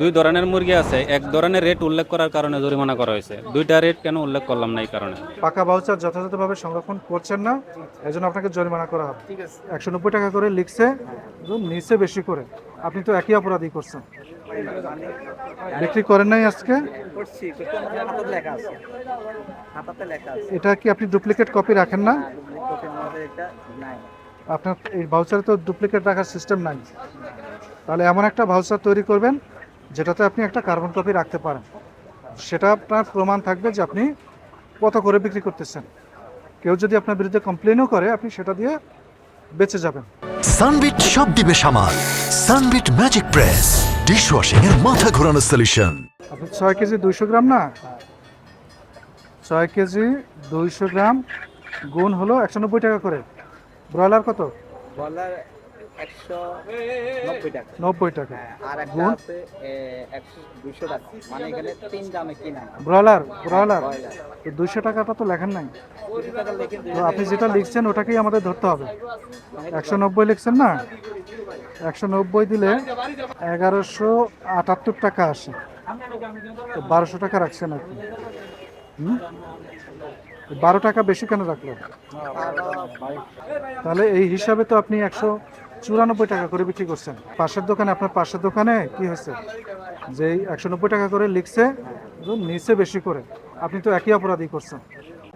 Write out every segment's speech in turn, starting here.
দুই ধরনের মুরগি আছে। এক ধরনের রেট উল্লেখ করার কারণে জরিমানা করা হয়েছে। দুইটা রেট কেন উল্লেখ করলাম না এই কারণে? পাকা ভাউচার যথাযথভাবে সংরক্ষণ করছেন না এই জন্য আপনাকে জরিমানা করা হবে। ঠিক আছে। একশো নব্বই টাকা করে লিখছে নিচে বেশি করে। আপনি তো একই অপরাধী করছেন। বিক্রি করেন নাই আজকে? করছি কিন্তু আমার হাতাতে লেখা আছে। হাতাতে লেখা আছে। এটা কি আপনি ডুপ্লিকেট কপি রাখেন না? আপনার এই ভাউচারে তো ডুপ্লিকেট রাখার সিস্টেম নাই। তাহলে এমন একটা ভাউচার তৈরি করবেন যেটাতে আপনি একটা কার্বন কপি রাখতে পারেন। সেটা আপনার প্রমাণ থাকবে যে আপনি কত করে বিক্রি করতেছেন। কেউ যদি আপনার বিরুদ্ধে কমপ্লেনও করে আপনি সেটা দিয়ে বেঁচে যাবেন। সানবিট সব দিবে সামাল। সানবিট ম্যাজিক প্রেস ডিশওয়াশিং এর মাথা ঘোরানো সলিউশন আপনি ছয় কেজি দুইশো গ্রাম না? ছয় কেজি দুইশো গ্রাম গুণ হলো একশো নব্বই টাকা করে। ব্রয়লার কত? বলার একশো নব্বই টাকা। নব্বই টাকা। হ্যাঁ, আর একটা আছে একশো দুইশো টাকা। মানে এখানে তিন দামে কিনা। Broiler broiler. দুইশো টাকাটা তো লেখেন নাই। তো আপনি যেটা লিখছেন ওটাকেই আমাদের ধরতে হবে। একশো নব্বই লিখছেন না? একশো নব্বই দিলে এগারোশো আটাত্তর টাকা আসে। তো বারোশো টাকা রাখছেন আপনি। হুম? বারো টাকা বেশি কেন রাখলেন? তাহলে এই হিসাবে তো আপনি একশো চুরানব্বই টাকা করে বিক্রি করছেন। পাশের দোকানে, আপনার পাশের দোকানে কি হয়েছে? যে একশো নব্বই টাকা করে লিখছে নিচে বেশি করে। আপনি তো একই অপরাধী করছেন।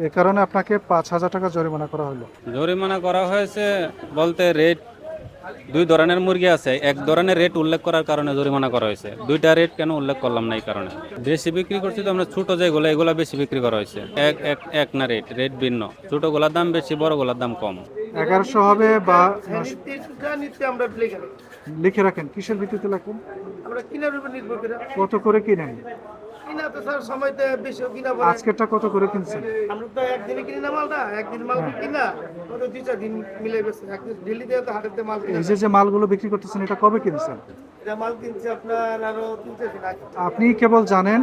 এ কারণে আপনাকে পাঁচ হাজার টাকা জরিমানা করা হলো। জরিমানা করা হয়েছে বলতে রেট, দুই ধরনের মুরগি আছে। এক ধরনের রেট উল্লেখ করার কারণে জরিমানা করা হয়েছে। দুইটা রেট কেন উল্লেখ করলাম না এই কারণে? বেশি বিক্রি করছি তো আমরা ছোট যেগুলো, এগুলো বেশি বিক্রি করা হয়েছে। এক এক এক না রেট রেট ভিন্ন। ছোটো গোলার দাম বেশি, বড় গোলার দাম কম। এগারোশো হবে বা লিখে রাখেন কিসের ভিত্তিতে রাখেন আমরা কিনার উপর নির্ভর করে। কত করে কিনেন? কিনা তো স্যার সময়তে বেশি কিনা আজকেরটা কত করে কিনছেন? আমরা তো একদিনে কিনি না মালটা একদিন মাল কিনা দুই চার দিন মিলে গেছে। একদিন দিল্লি দিয়ে তো মাল এই যে যে মালগুলো বিক্রি করতেছেন এটা কবে কিনছেন? এটা মাল কিনছে আপনার আরও তিন চার দিন আগে। আপনি কেবল জানেন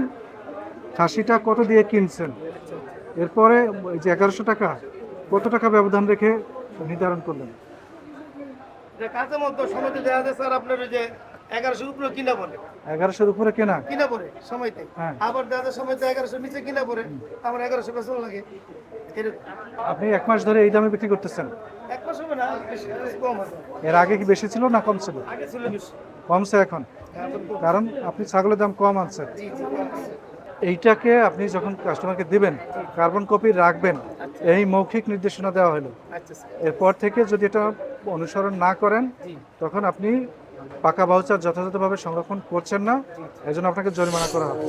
খাসিটা কত দিয়ে কিনছেন? এরপরে এই যে এগারোশো টাকা কত টাকা ব্যবধান রেখে নির্ধারণ করলেন। কাঁচা সময়তে দেখা যায় স্যার আপনার ওই যে এগারোশোর উপরে কিনা পড়ে এগারোশোর উপরে কেনা? কিনা পড়ে সময়তে। হ্যাঁ। আবার দেখা যায় সময়তে এগারোশোর নিচে কিনা পড়ে আমার এগারোশো লাগে। আপনি এক মাস ধরে এই দামে বিক্রি করতেছেন। এক মাস হবে না কম এর আগে কি বেশি ছিল না কম ছিল? আগে ছিল বেশি। কমছে এখন। এখন কারণ আপনি ছাগলের দাম কম আনছেন। এইটাকে আপনি যখন কাস্টমারকে দিবেন কার্বন কপি রাখবেন এই মৌখিক নির্দেশনা দেওয়া হলো। আচ্ছা এরপর থেকে যদি এটা অনুসরণ না করেন তখন আপনি পাকা বাউচার যথাযথভাবে সংরক্ষণ করছেন না এজন্য জন্য আপনাকে জরিমানা করা হবে।